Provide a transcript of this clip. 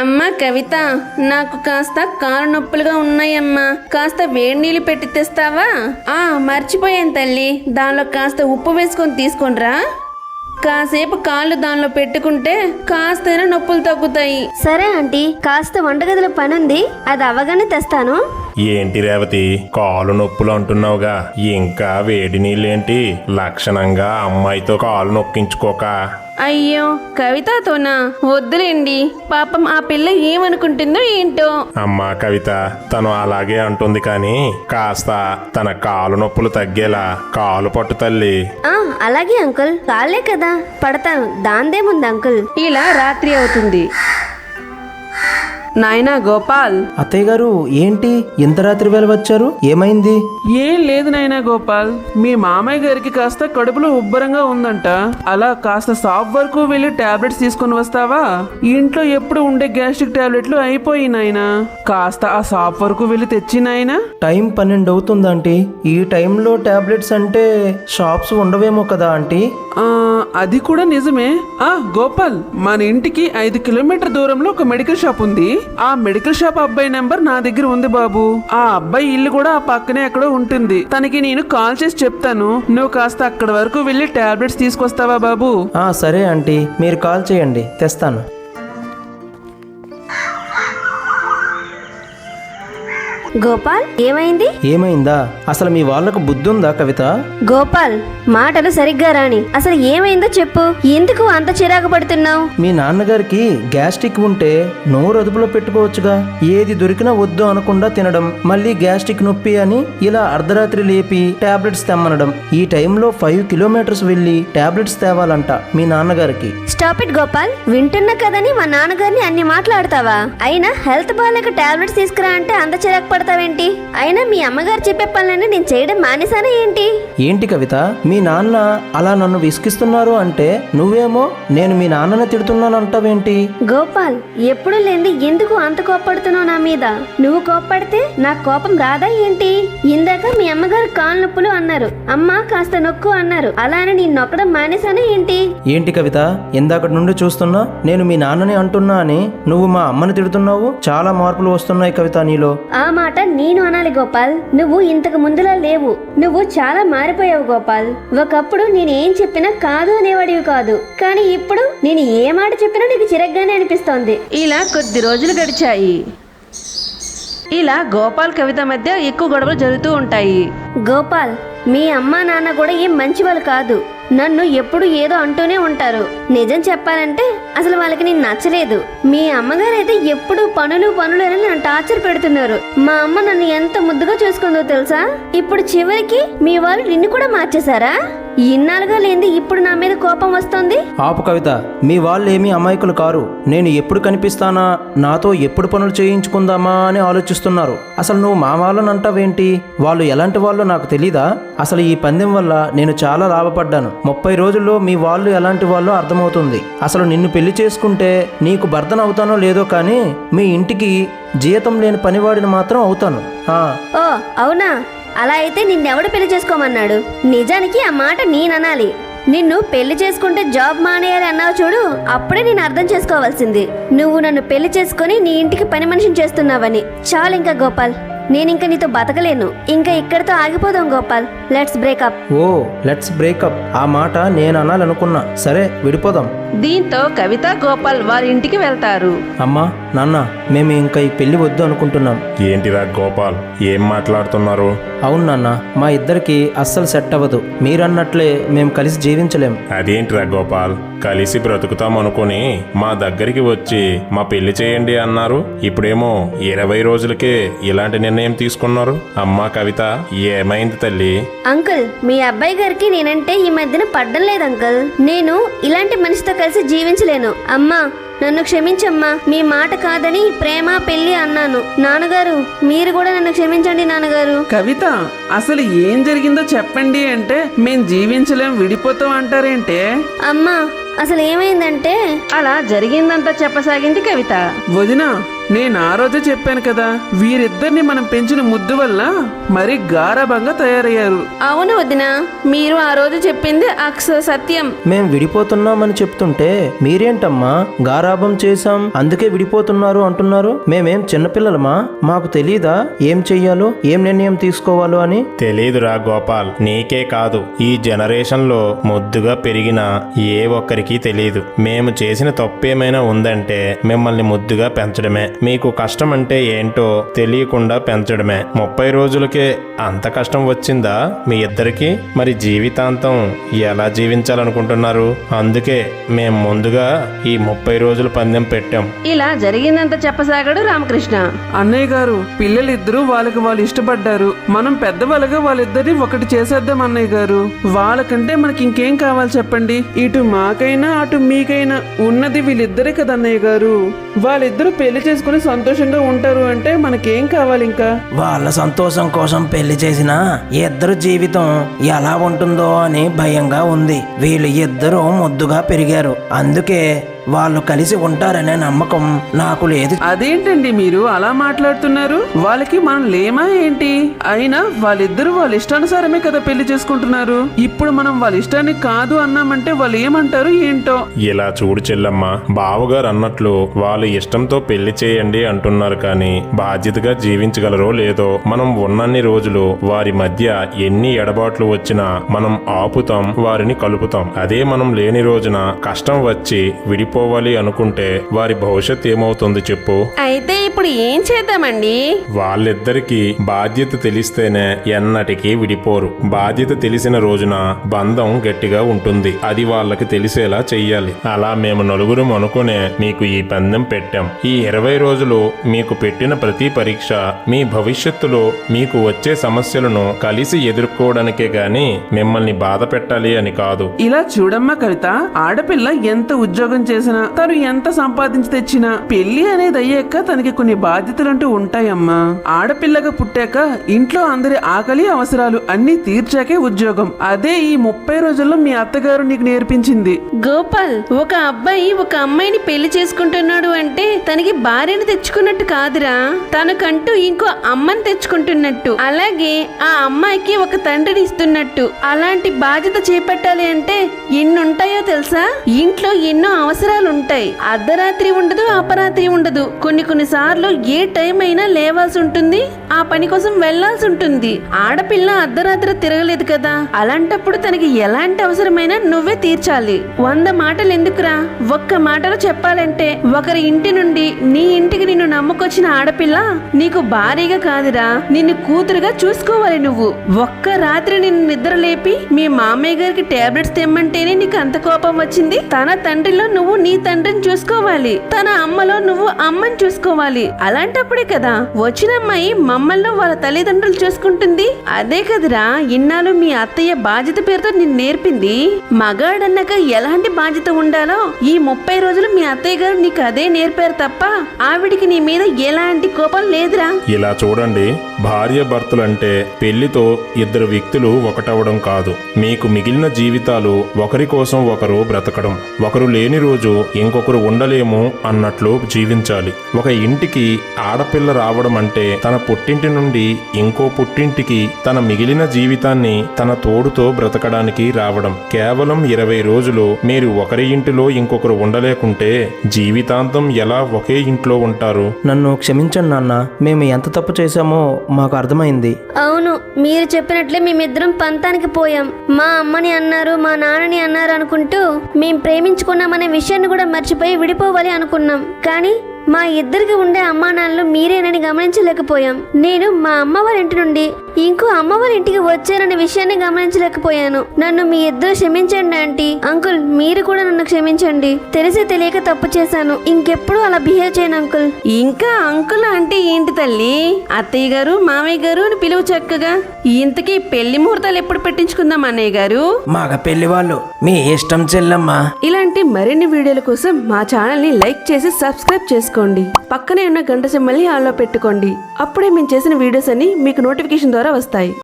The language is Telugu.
అమ్మా కవిత నాకు కాస్త కాలు నొప్పులుగా ఉన్నాయమ్మా. కాస్త వేడి నీళ్ళు పెట్టి తెస్తావా? ఆ మర్చిపోయాను తల్లి. దానిలో కాస్త ఉప్పు వేసుకొని తీసుకొనిరా కాసేపు కాళ్ళు దానిలో పెట్టుకుంటే కాస్తైనా నొప్పులు తగ్గుతాయి. సరే ఆంటీ కాస్త వంటగదిలో పనుంది అది అవగానే తెస్తాను. ఏంటి రేవతి కాలు నొప్పులు అంటున్నావుగా. ఇంకా వేడి నీళ్ళేంటి? లక్షణంగా అమ్మాయితో కాలు నొక్కించుకోక. అయ్యో కవితతోనా? వద్దులేండి. పాపం ఆ పిల్ల ఏమనుకుంటుందో ఏంటో? అమ్మా కవిత తను అలాగే అంటుంది కానీ కాస్త తన కాలు నొప్పులు తగ్గేలా కాలు పట్టు తల్లి. ఆ అలాగే అంకుల్. కాళ్ళే కదా. పడతాను. దాందేముంది అంకుల్. ఇలా రాత్రి అవుతుంది. నాయనా గోపాల్. అత్తయ్య గారు ఏంటి ఇంత రాత్రి వేళ వచ్చారు? ఏమైంది? ఏం లేదు నాయనా గోపాల్. మీ మామయ్య గారికి కాస్త కడుపులో ఉబ్బరంగా ఉందంట. అలా కాస్త షాప్ వరకు వెళ్ళి టాబ్లెట్స్ తీసుకొని వస్తావా? ఇంట్లో ఎప్పుడు ఉండే గ్యాస్ట్రిక్ టాబ్లెట్లు అయిపోయి నాయనా. కాస్త ఆ షాప్ వరకు వెళ్ళి తెచ్చి నాయనా. టైం పన్నెండు అవుతుంది ఆంటీ. ఈ టైంలో టాబ్లెట్స్ అంటే షాప్స్ ఉండవేమో కదా ఆంటీ. ఆ, అది కూడా నిజమే. ఆ గోపాల్ మన ఇంటికి ఐదు కిలోమీటర్ దూరంలో ఒక మెడికల్ షాప్ ఉంది. ఆ మెడికల్ షాప్ అబ్బాయి నెంబర్ నా దగ్గర ఉంది బాబు. ఆ అబ్బాయి ఇల్లు కూడా ఆ పక్కనే ఎక్కడో ఉంటుంది. తనకి నేను కాల్ చేసి చెప్తాను. నువ్వు కాస్త అక్కడ వరకు వెళ్ళి టాబ్లెట్స్ తీసుకొస్తావా బాబు? ఆ సరే ఆంటీ. మీరు కాల్ చేయండి. తెస్తాను. గోపాల్ ఏమైంది? ఏమైందా? అసలు మీ వాళ్ళకు బుద్ధి ఉందా కవిత? గోపాల్ మాటలు సరిగ్గా రాని. అసలు ఏమైందో చెప్పు. ఎందుకు అంత చిరాకు పడుతున్నావు? మీ నాన్నగారికి గ్యాస్ట్రిక్ ఉంటే నోరు అదుపులో పెట్టుకోవచ్చుగా. ఏది దొరికినా వద్దు అనకుండా తినడం మళ్ళీ గ్యాస్ట్రిక్ నొప్పి అని ఇలా అర్ధరాత్రి లేపి టాబ్లెట్స్ తెమ్మనడం. ఈ టైంలో ఫైవ్ కిలోమీటర్స్ వెళ్ళి టాబ్లెట్స్ తేవాలంట మీ నాన్నగారికి. Stop it Gopal. వింటున్నా కదని మా నాన్నగారిని అన్ని మాట్లాడతావా? అయినా హెల్త్ బాగాలేక టాబ్లెట్స్ తీసుకురా అంటే అంత చిరాకు పడతావేంటి అయినా మీ అమ్మగారు చెప్పే పనులన్నీ నేను చేయడం మానేసానా ఏంటి? ఏంటి కవిత? మీ నాన్న అలా నన్ను విసిగిస్తున్నారు అంటే నువ్వేమో నేను మీ నాన్నని తిడుతున్నాను అంటావేంటి? గోపాల్ ఎప్పుడు లేంది ఎందుకు అంత కోప్పడుతున్నావు నా మీద? నువ్వు కోప్పడితే నా కోపం రాదా ఏంటి? ఇందాక మీ అమ్మగారు కాలు నొప్పులు అన్నారు. అమ్మ కాస్త నొక్కు అన్నారు. అలానే నేను నొక్కడం మానేసానా ఏంటి? ఏంటి కవిత? ఇందాకటి నుండి చూస్తున్నా నేను మీ నాన్నని అంటున్నా అని నువ్వు మా అమ్మని తిడుతున్నావు? చాలా మార్పులు వస్తున్నాయి కవిత నీలో. ఆ మాట నేను అనాలి గోపాల్. నువ్వు ఇంతకు ముందులా లేవు. నువ్వు చాలా మారిపోయావు గోపాల్. ఒకప్పుడు నేను ఏం చెప్పినా కాదు అనేవాడివి కాదు. కానీ ఇప్పుడు నేను ఏ మాట చెప్పినా నీకు చిరగ్గానే అనిపిస్తోంది. ఇలా కొద్ది రోజులు గడిచాయి. ఇలా గోపాల్ కవిత మధ్య ఎక్కువ గొడవలు జరుగుతూ ఉంటాయి. గోపాల్ మీ అమ్మా నాన్న కూడా ఏం మంచి వాళ్ళు కాదు. నన్ను ఎప్పుడు ఏదో అంటూనే ఉంటారు. నిజం చెప్పాలంటే అసలు వాళ్ళకి నేను నచ్చలేదు. మీ అమ్మగారు అయితే ఎప్పుడు పనులు పనులు అని నన్ను టార్చర్ పెడుతున్నారు. మా అమ్మ నన్ను ఎంత ముద్దుగా చూసుకుందో తెలుసా? ఇప్పుడు చివరికి మీ వాళ్ళు నిన్ను కూడా మార్చేశారా? ఇన్నాళ్ళుగా లేనిది ఇప్పుడు నా మీద కోపం వస్తుంది? ఆపు కవిత మీ వాళ్ళు ఏమీ అమాయకులు కారు. నేను ఎప్పుడు కనిపిస్తానా? నాతో ఎప్పుడు పనులు చేయించుకుందామా అని ఆలోచిస్తున్నారు. అసలు నువ్వు మా వాళ్ళని అంటావేంటి? వాళ్ళు ఎలాంటి వాళ్ళు నాకు తెలీదా? అసలు ఈ పందెం వల్ల నేను చాలా లాభపడ్డాను. ముప్పై రోజుల్లో మీ వాళ్ళు ఎలాంటి వాళ్ళో అర్థమవుతుంది. అసలు నిన్ను పెళ్ళి చేసుకుంటే నీకు భర్తను అవుతానో లేదో కానీ మీ ఇంటికి జీతం లేని పనివాడిని మాత్రం అవుతాను. ఓ అవునా? అలా అయితే నిన్నెవడు పెళ్ళి చేసుకోమన్నాడు? నిజానికి ఆ మాట నేననాలి. నిన్ను పెళ్ళి చేసుకుంటే జాబ్ మానేయాలి అన్నావు చూడు అప్పుడే నేను అర్థం చేసుకోవాల్సింది. నువ్వు నన్ను పెళ్ళి చేసుకొని నీ ఇంటికి పని మనిషిని చేస్తున్నావని. చాలు ఇంకా గోపాల్. నేను నీతో బతకలేను. ఇంకా ఇక్కడితో ఆగిపోదాం గోపాల్. లెట్స్ బ్రేకప్ ఓ లెట్స్ బ్రేకప్ ఆ మాట నేను అనాలనుకున్నా. సరే విడిపోదాం. దీంతో కవిత గోపాల్ వారి ఇంటికి వెళ్తారు. అమ్మా నాన్న మేము ఇంకా ఈ పెళ్ళి వద్దు అనుకుంటున్నాం. ఏంటిరా గోపాల్? ఏం మాట్లాడుతున్నారు? అవును నాన్న. మా ఇద్దరికి అస్సలు సెట్ అవ్వదు. మీరన్నట్లే మేము కలిసి జీవించలేం. అదేంటిరా గోపాల్? కలిసి బ్రతుకుతాం అనుకుని మా దగ్గరికి వచ్చి మా పెళ్ళి చేయండి అన్నారు. ఇప్పుడేమో ఇరవై రోజులకే ఇలాంటి నిర్ణయం తీసుకున్నారు. అమ్మా కవిత ఏమైంది తల్లి? అంకుల్ మీ అబ్బాయి గారికి నేనంటే ఈ మధ్యన పడ్డం లేదు అంకుల్. నేను ఇలాంటి మనిషితో కలిసి జీవించలేను. అమ్మా నన్ను క్షమించమ్మా. మీ మాట కాదని ప్రేమ పెళ్ళి అన్నాను. నాన్నగారు మీరు కూడా నన్ను క్షమించండి నాన్నగారు. కవిత అసలు ఏం జరిగిందో చెప్పండి అంటే మేం జీవించలేం విడిపోతాం అంటారేంటే? అమ్మా అసలు ఏమైందంటే? అలా జరిగిందంతా చెప్పసాగింది కవిత. వదిన నేను ఆ రోజే చెప్పాను కదా వీరిద్దరిని మనం పెంచిన ముద్దు వల్ల మరి గారాభంగా తయారయ్యారు. అవును వదిన మీరు ఆ రోజు చెప్పింది అక్షర సత్యం. మేం విడిపోతున్నామని చెప్తుంటే మీరేంటమ్మా గారాబం చేశాం అందుకే విడిపోతున్నారు అంటున్నారు? మేమేం చిన్నపిల్లలమా? మాకు తెలీదా ఏం చెయ్యాలో ఏం నిర్ణయం తీసుకోవాలో అని? తెలీదురా గోపాల్ నీకే కాదు. ఈ జనరేషన్లో ముద్దుగా పెరిగిన ఏ ఒక్కరికి తెలియదు మేము చేసిన తప్పేమైనా ఉందంటే మిమ్మల్ని ముద్దుగా పెంచడమే. మీకు కష్టం అంటే ఏంటో తెలియకుండా పెంచడమే. ముప్పై రోజులకే అంత కష్టం వచ్చిందా? మీ ఇద్దరికి? మరి జీవితాంతం ఎలా జీవించాలనుకుంటున్నారు? అందుకే మేము ముందుగా ఈ ముప్పై రోజుల పందెం పెట్టాం. ఇలా జరిగిందంత చెప్పసాగాడు రామకృష్ణ. అన్నయ్య గారు పిల్లలిద్దరూ వాళ్ళకి వాళ్ళు ఇష్టపడ్డారు. మనం పెద్దవాళ్ళగా వాళ్ళిద్దరిని ఒకటి చేసేద్దాం అన్నయ్య గారు. వాళ్ళకంటే మనకి ఇంకేం కావాలి చెప్పండి? ఇటు మాకైనా అటు మీకైనా ఉన్నది వీళ్ళిద్దరే కదా అన్నయ్య గారు. వాళ్ళిద్దరూ పెళ్ళి చేసుకుని సంతోషంగా ఉంటారు అంటే మనకేం కావాలి ఇంకా? వాళ్ళ సంతోషం కోసం పెళ్ళి చేసిన ఇద్దరు జీవితం ఎలా ఉంటుందో అని భయంగా ఉంది. వీళ్ళు ఇద్దరూ ముద్దుగా పెరిగారు. అందుకే వాళ్ళు కలిసి ఉంటారనే నమ్మకం నాకు లేదు. అదేంటండి మీరు అలా మాట్లాడుతున్నారు? వాళ్ళకి మనం లేమా ఏంటి? అయినా వాళ్ళిద్దరూ వాళ్ళ ఇష్టానుసారమే కదా పెళ్ళి చేసుకుంటున్నారు. ఇప్పుడు మనం వాళ్ళ ఇష్టాన్ని కాదు అన్నామంటే వాళ్ళు ఏమంటారు ఏంటో? ఇలా చూడు చెల్లమ్మ బావగారు అన్నట్లు వాళ్ళు ఇష్టంతో పెళ్ళి చేయండి అంటున్నారు కానీ బాధ్యతగా జీవించగలరో లేదో మనం ఉన్నన్ని రోజులు వారి మధ్య ఎన్ని ఎడబాట్లు వచ్చినా మనం ఆపుతాం వారిని కలుపుతాం. అదే మనం లేని రోజున కష్టం వచ్చి విడిపోవాలి అనుకుంటే వారి భవిష్యత్ ఏమవుతుంది చెప్పు. అయితే ఇప్పుడు ఏం చేద్దామండి? వాళ్ళిద్దరికీ బాధ్యత తెలిస్తేనే ఎన్నటికీ విడిపోరు. బాధ్యత తెలిసిన రోజున బంధం గట్టిగా ఉంటుంది. అది వాళ్ళకి తెలిసేలా చెయ్యాలి. అలా మేము నలుగురం అనుకునే మీకు ఈ పందెం పెట్టాం. ఈ ఇరవై రోజులు మీకు పెట్టిన ప్రతి పరీక్ష మీ భవిష్యత్తులో మీకు వచ్చే సమస్యలను కలిసి ఎదుర్కోవడానికే గాని మిమ్మల్ని బాధ పెట్టాలి అని కాదు. ఇలా చూడమ్మా కవిత ఆడపిల్ల ఎంత ఉద్యోగం చేసినా. తను ఎంత సంపాదించి తెచ్చినా పెళ్ళి అనేది అయ్యాక తనకి కొన్ని బాధ్యతలంటూ ఉంటాయమ్మా. ఆడపిల్లగా పుట్టాక ఇంట్లో అందరి ఆకలి అవసరాలు అన్ని తీర్చాకే ఉద్యోగం. అదే ఈ ముప్పై రోజుల్లో మీ అత్తగారు నీకు నేర్పించింది. గోపాల్ ఒక అబ్బాయి ఒక అమ్మాయిని పెళ్ళి చేసుకుంటున్నాడు అంటే తనకి భార్యను తెచ్చుకున్నట్టు కాదురా. తనకంటూ ఇంకో అమ్మని తెచ్చుకుంటున్నట్టు. అలాగే ఆ అమ్మాయికి ఒక తండ్రిని ఇస్తున్నట్టు. అలాంటి బాధ్యత చేపట్టాలి అంటే ఎన్నుంటాయో తెలుసా? ఇంట్లో ఎన్నో అవసరాలు ఉంటాయి అర్ధరాత్రి ఉండదు అపరాత్రి ఉండదు. కొన్ని కొన్ని సార్లు ఏ టైం అయినా లేవాల్సి ఉంటుంది ఆ పని కోసం వెళ్ళాల్సి ఉంటుంది ఆడపిల్ల అర్ధరాత్రి తిరగలేదు కదా. అలాంటప్పుడు తనకి ఎలాంటి అవసరమైనా నువ్వే తీర్చాలి. వంద మాటలు ఎందుకురా ఒక్క మాటలో చెప్పాలంటే ఒకరి ఇంటి నుండి నీ ఇంటికి నిన్ను నమ్ముకొచ్చిన ఆడపిల్ల నీకు భారీగా కాదురా. నిన్ను కూతురుగా చూసుకోవాలి నువ్వు. ఒక్క రాత్రి నిన్ను నిద్ర లేపి మీ మామయ్య గారికి టాబ్లెట్స్ తెమ్మంటేనే నీకు అంత కోపం వచ్చింది? తన తండ్రిలో నువ్వు నీ తండ్రిని చూసుకోవాలి. తన అమ్మలో నువ్వు అమ్మని చూసుకోవాలి. అలాంటప్పుడే కదా వచ్చిన అమ్మాయి మమ్మల్ని వాళ్ళ తల్లిదండ్రులు చూసుకుంటుంది? అదే కదరా ఇన్నాళ్ళు మీ అత్తయ్య బాధ్యత పేరుతో నిన్ను నేర్పింది. మగాడన్నాక ఎలాంటి బాధ్యత ఉండాలో ఈ ముప్పై రోజులు మీ అత్తయ్య గారు నీకు అదే నేర్పారు తప్ప ఆవిడికి నీ మీద ఎలాంటి కోపం లేదురా. ఇలా చూడండి భార్య భర్తలంటే పెళ్ళితో ఇద్దరు వ్యక్తులు ఒకటవడం కాదు. మీకు మిగిలిన జీవితాలు ఒకరి కోసం ఒకరు బ్రతకడం. ఒకరు లేని రోజు ఇంకొకరు ఉండలేము అన్నట్లు జీవించాలి. ఒక ఇంటికి ఆడపిల్ల రావడం అంటే తన పుట్టింటి నుండి ఇంకో పుట్టింటికి తన మిగిలిన జీవితాన్ని తన తోడుతో బ్రతకడానికి రావడం. కేవలం ఇరవై రోజులు మీరు ఒకరి ఇంటిలో ఇంకొకరు ఉండలేకుంటే జీవితాంతం ఎలా ఒకే ఇంట్లో ఉంటారు? నన్ను క్షమించండి నాన్న మేము ఎంత తప్పు చేశామో మాకు అర్థమైంది. అవును మీరు చెప్పినట్లే మేమిద్దరం పంతానికి పోయాం. మా అమ్మని అన్నారు మా నాన్నని అన్నారు అనుకుంటూ మేం ప్రేమించుకున్నామనే విషయాన్ని కూడా మర్చిపోయి విడిపోవాలి అనుకున్నాం. కానీ మా ఇద్దరికి ఉండే అమ్మా నాన్నలు మీరేనని గమనించలేకపోయాం. నేను మా అమ్మ వాళ్ళ ఇంటి నుండి ఇంకో అమ్మ వాళ్ళ ఇంటికి వచ్చాననే విషయాన్ని గమనించలేకపోయాను. నన్ను మీ ఇద్దరు క్షమించండి ఆంటీ. అంకుల్ మీరు కూడా నన్ను క్షమించండి. తెలిసి తెలియక తప్పు చేశాను. ఇంకెప్పుడు అలా బిహేవ్ చేయను అంకుల్. ఇంకా అంకుల్ అంటే ఏంటి తల్లి? అత్తయ్య గారు మామయ్య గారు అని పిలువు చక్కగా. ఇంతకీ పెళ్ళి ముహూర్తాలు ఎప్పుడు పెట్టించుకుందాం అన్నయ్య గారు? మగ పెళ్ళి వాళ్ళు. మీ ఇష్టం చెల్లమ్మా. ఇలాంటి మరిన్ని వీడియోల కోసం మా ఛానల్ని లైక్ చేసి సబ్స్క్రైబ్ చేసుకోండి పక్కనే ఉన్న గంట సింబల్ని ఆన్లో పెట్టుకోండి. అప్పుడే మేము చేసిన వీడియోస్ అన్ని మీకు నోటిఫికేషన్ ద్వారా వస్తాయి.